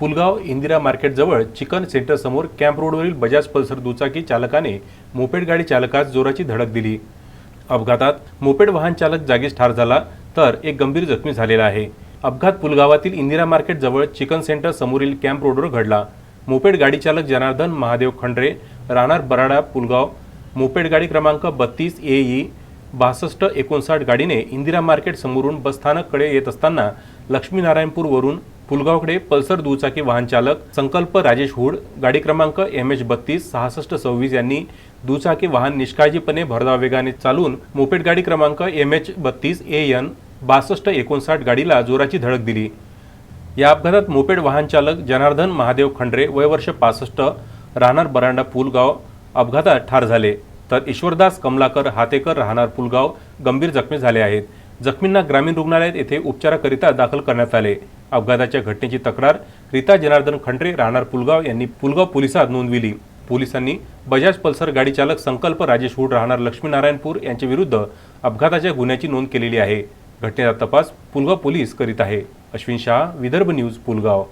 पुलगाव इंदिरा मार्केटजवळ चिकन सेंटरसमोर कॅम्प रोडवरील बजाज पल्सर दुचाकी चालकाने मोपेड गाडी चालकास जोराची धडक दिली. अपघातात मोपेड वाहन चालक जागीच ठार झाला तर एक गंभीर जखमी झालेला आहे. अपघात पुलगावातील इंदिरा मार्केट जवळ चिकन सेंटर समोरील कॅम्प रोडवर घडला. मोपेड गाडी चालक जनार्दन महादेव खंडरे राहणार बराडा पुलगाव मोपेड गाडी क्रमांक बत्तीस ए ई बासष्ट एकोणसाठ गाडीने इंदिरा मार्केट समोरून बसस्थानककडे येत असताना लक्ष्मीनारायणपूरवरून पुलगावकडे पल्सर दुचाकी वाहन चालक संकल्प राजेश हुड गाडी क्रमांक एम एच बत्तीस सहासष्ट सव्वीस यांनी दुचाकी वाहन निष्काळजीपणे भरधाव वेगाने चालून मोपेड गाडी क्रमांक एम एच बत्तीस ए एन बासष्ट एकोणसाठ गाडीला जोराची धडक दिली. या अपघातात मोपेड वाहन चालक जनार्दन महादेव खंडरे वय वर्ष पासष्ट राहणार बरांडा पुलगाव अपघातात ठार झाले. तर ईश्वरदास कमलाकर हातेकर राहणार पुलगाव गंभीर जखमी झाले आहेत. जखमींना ग्रामीण रुग्णालयात येथे उपचाराकरिता दाखल करण्यात आले. अपघाताच्या घटनेची तक्रार रीता जनार्दन खंडरे राहणार पुलगाव यांनी पुलगाव पोलिसात नोंदविली. पोलिसांनी बजाज पल्सर गाडी चालक संकल्प राजेश हुड राहणार लक्ष्मीनारायणपूर यांच्या विरुद्ध अपघाताच्या गुन्ह्याची नोंद केलेली आहे. घटनेचा तपास पुलगाव पोलीस करीत आहे. अश्विन शहा विदर्भ न्यूज पुलगाव.